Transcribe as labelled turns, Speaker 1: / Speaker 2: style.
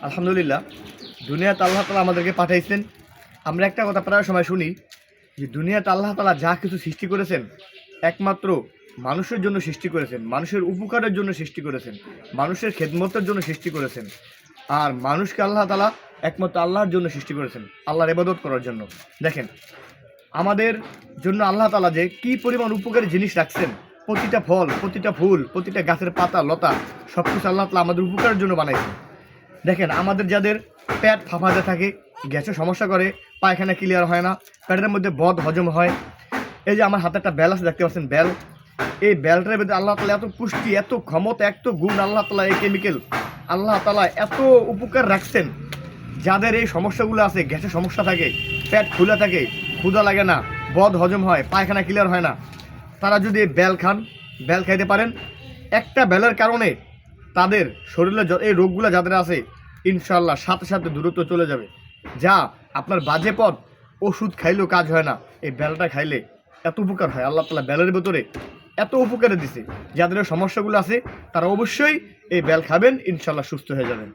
Speaker 1: আলহামদুলিল্লাহ, দুনিয়াতে আল্লাহ তালা আমাদেরকে পাঠাইছেন। আমরা একটা কথা প্রায় সময় শুনি যে, দুনিয়াতে আল্লাহ তালা যা কিছু সৃষ্টি করেছেন, একমাত্র মানুষের জন্য সৃষ্টি করেছেন, মানুষের উপকারের জন্য সৃষ্টি করেছেন, মানুষের খেদমতের জন্য সৃষ্টি করেছেন, আর মানুষকে আল্লাহ তালা একমাত্র আল্লাহর জন্য সৃষ্টি করেছেন, আল্লাহর ইবাদত করার জন্য। দেখেন, আমাদের জন্য আল্লাহ তালা যে কি পরিমাণ উপকারী জিনিস রাখছেন, প্রতিটা ফল, প্রতিটা ফুল, প্রতিটা গাছের পাতা, লতা সব কিছু আল্লাহ তালা আমাদের উপকারের জন্য বানাইছেন। দেখেন, আমাদের যাদের পেট ফাঁপাতে থাকে, গ্যাসের সমস্যা করে, পায়খানা ক্লিয়ার হয় না প্যাটের মধ্যে বদ হজম হয়। এই যে আমার হাতে একটা বেল আছে, দেখতে পাচ্ছেন বেল এই বেলটার মধ্যে আল্লাহ তালা এত পুষ্টি, এত ক্ষমতা, এত গুণ আল্লাহ তালা এই কেমিক্যাল আল্লাহ তালা এত উপকার রাখছেন। যাদের এই সমস্যাগুলো আছে, গ্যাসের সমস্যা থাকে, পেট ফুলে থাকে, ক্ষুধা লাগে না, বদ হজম হয়, পায়খানা ক্লিয়ার হয় না, তারা যদি বেল খান বেল খাইতে পারেন। একটা বেলের কারণে তাদের শরীরে এই রোগগুলো যাদের আছে ইনশাল্লাহ সাথে সাথে দূরত্ব চলে যাবে। যা আপনার বাজে পথ, ওষুধ খাইলেও কাজ হয় না। এই বেলাটা খাইলে এত উপকার হয়, আল্লাহ তালা বেলের ভেতরে এত উপকারে দিছে। যাদের সমস্যাগুলো আছে, তারা অবশ্যই এই বেল খাবেন ইনশাল্লাহ সুস্থ হয়ে যাবেন।